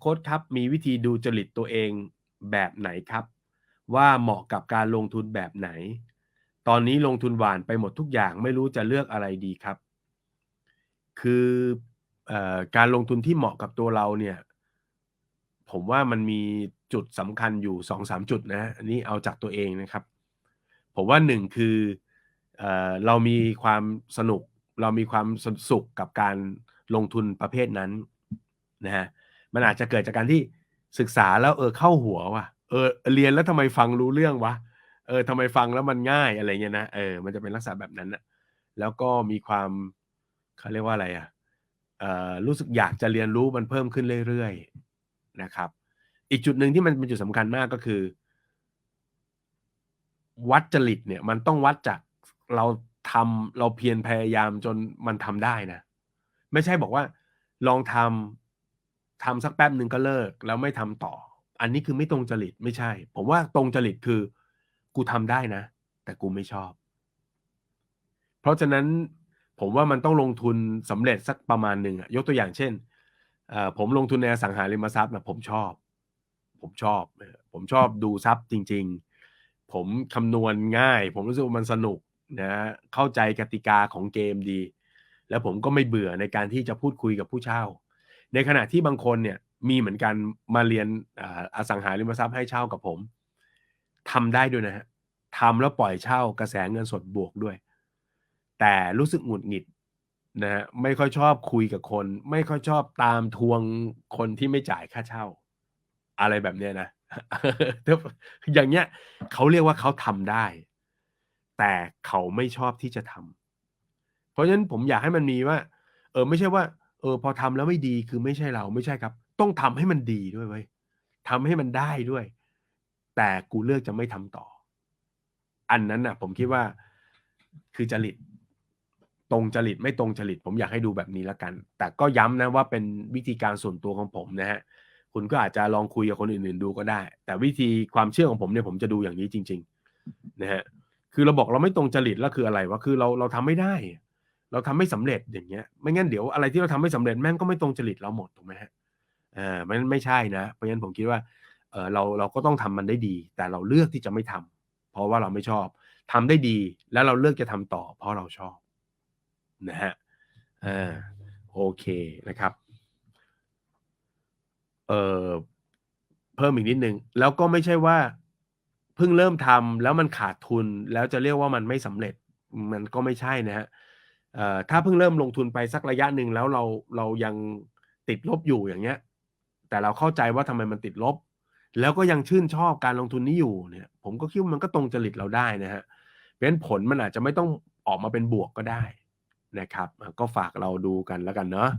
โค้ดครับมีวิธีดูจริตตัวเองแบบไหนครับ ว่าเหมาะกับการลงทุนแบบไหน ตอนนี้ลงทุนหวานไปหมดทุกอย่างไม่รู้จะเลือกอะไรดีครับ คืออการลงทุนที่เหมาะกับตัวเราเนี่ย ผมว่ามันมีจุดสำคัญอยู่สองสามจุดนะอันนี้เอาจากตัวเองนะครับ ผมว่าหนึ่งคือเอเรามีความสนุก เรามีความสุขกับการลงทุนประเภทนั้นนะฮะ มันอาจจะเกิดจากการที่ศึกษาแล้วเออเข้าหัวว่ะเออเรียนแล้วทำไมฟังรู้เรื่องวะเออทำไมฟังแล้วมันง่ายอะไรเงี้ยนะเออมันจะเป็นลักษณะแบบนั้นนะแล้วก็มีความเขาเรียกว่าอะไรอะเอ่อรู้สึกอยากจะเรียนรู้มันเพิ่มขึ้นเรื่อยๆนะครับ อีกจุดหนึ่งที่มันเป็นจุดสำคัญมากก็คือ วัดจริตเนี่ย มันต้องวัดจากเราทำเราเพียรพยายามจนมันทำได้นะ ไม่ใช่บอกว่า ลองทำ ทำสักแป๊บหนึ่งก็เลิกแล้วไม่ทำต่อ อันนี้คือไม่ตรงจริตไม่ใช่ ผมว่าตรงจริตคือ กูทำได้นะ แต่กูไม่ชอบ เพราะฉะนั้นผมว่ามันต้องลงทุนสำเร็จสักประมาณหนึ่งอะยกตัวอย่างเช่นผมลงทุนในอสังหาริมทรัพย์นะผมชอบ ผมชอบ ผมชอบดูทรัพย์จริง ๆ ผมคำนวณง่าย ผมรู้สึกว่ามันสนุกนะเข้าใจกติกาของเกมดี แล้วผมก็ไม่เบื่อในการที่จะพูดคุยกับผู้เช่า ในขณะที่บางคนเนี่ยมีเหมือนกันมาเรียนอสังหาริมทรัพย์ให้เช่ากับผมทำได้ด้วยนะฮะทำแล้วปล่อยเช่ากระแสเงินสดบวกด้วย แต่รู้สึกหงุดหงิดนะฮะไม่ค่อยชอบคุยกับคน ไม่ค่อยชอบตามทวงคนที่ไม่จ่ายค่าเช่า อะไรแบบเนี้ยนะอย่างเงี้ยเขาเรียกว่าเขาทำได้ แต่เขาไม่ชอบที่จะทำเพราะฉะนั้นผมอยากให้มันมีว่า เออไม่ใช่ว่า เออ พอทำแล้วไม่ดีคือไม่ใช่เราไม่ใช่ครับ ต้องทำให้มันดีด้วยเว้ยทำให้มันได้ด้วย แต่กูเลือกจะไม่ทำต่อ อันนั้นน่ะ ผมคิดว่าคือจริตตรงจริตไม่ตรงจริต ผมอยากให้ดูแบบนี้แล้วกัน แต่ก็ย้ำนะว่าเป็นวิธีการส่วนตัวของผมนะฮะคุณก็อาจจะลองคุยกับคนอื่น ๆ ดูก็ได้ แต่วิธีความเชื่อของผมเนี่ยผมจะดูอย่างนี้จริง ๆ นะฮะคือเราบอกเราไม่ตรงจริตแล้วคืออะไรวะคือเราเราทำไม่ได้ เราทำไม่สำเร็จอย่างเงี้ย ไม่งั้นเดี๋ยวอะไรที่เราทำไม่สำเร็จแม่งก็ไม่ตรงจริตเราหมดถูกไหมฮะอ่ามันไม่ใช่นะ เพราะฉะนั้นผมคิดว่าเออเราเราก็ต้องทำมันได้ดี แต่เราเลือกที่จะไม่ทำเพราะว่าเราไม่ชอบทำได้ดีแล้วเราเลือกจะทำต่อ เพราะเราชอบนะฮะอ่าโอเคนะครับเอ่อเพิ่มอีกนิดนึง แล้วก็ไม่ใช่ว่าเพิ่งเริ่มทำแล้วมันขาดทุนแล้วจะเรียกว่ามันไม่สำเร็จมันก็ไม่ใช่นะฮะ ถ้าเพิ่งเริ่มลงทุนไปสักระยะหนึ่งแล้วเราเรายังติดลบอยู่อย่างเงี้ย แต่เราเข้าใจว่าทำไมมันติดลบ แล้วก็ยังชื่นชอบการลงทุนนี้อยู่เนี่ย ผมก็คิดว่ามันก็ตรงจริตเราได้นะฮะเพราะฉะนั้นผลมันอาจจะไม่ต้องออกมาเป็นบวกก็ได้นะครับ ก็ฝากเราดูกันแล้วกันเนาะ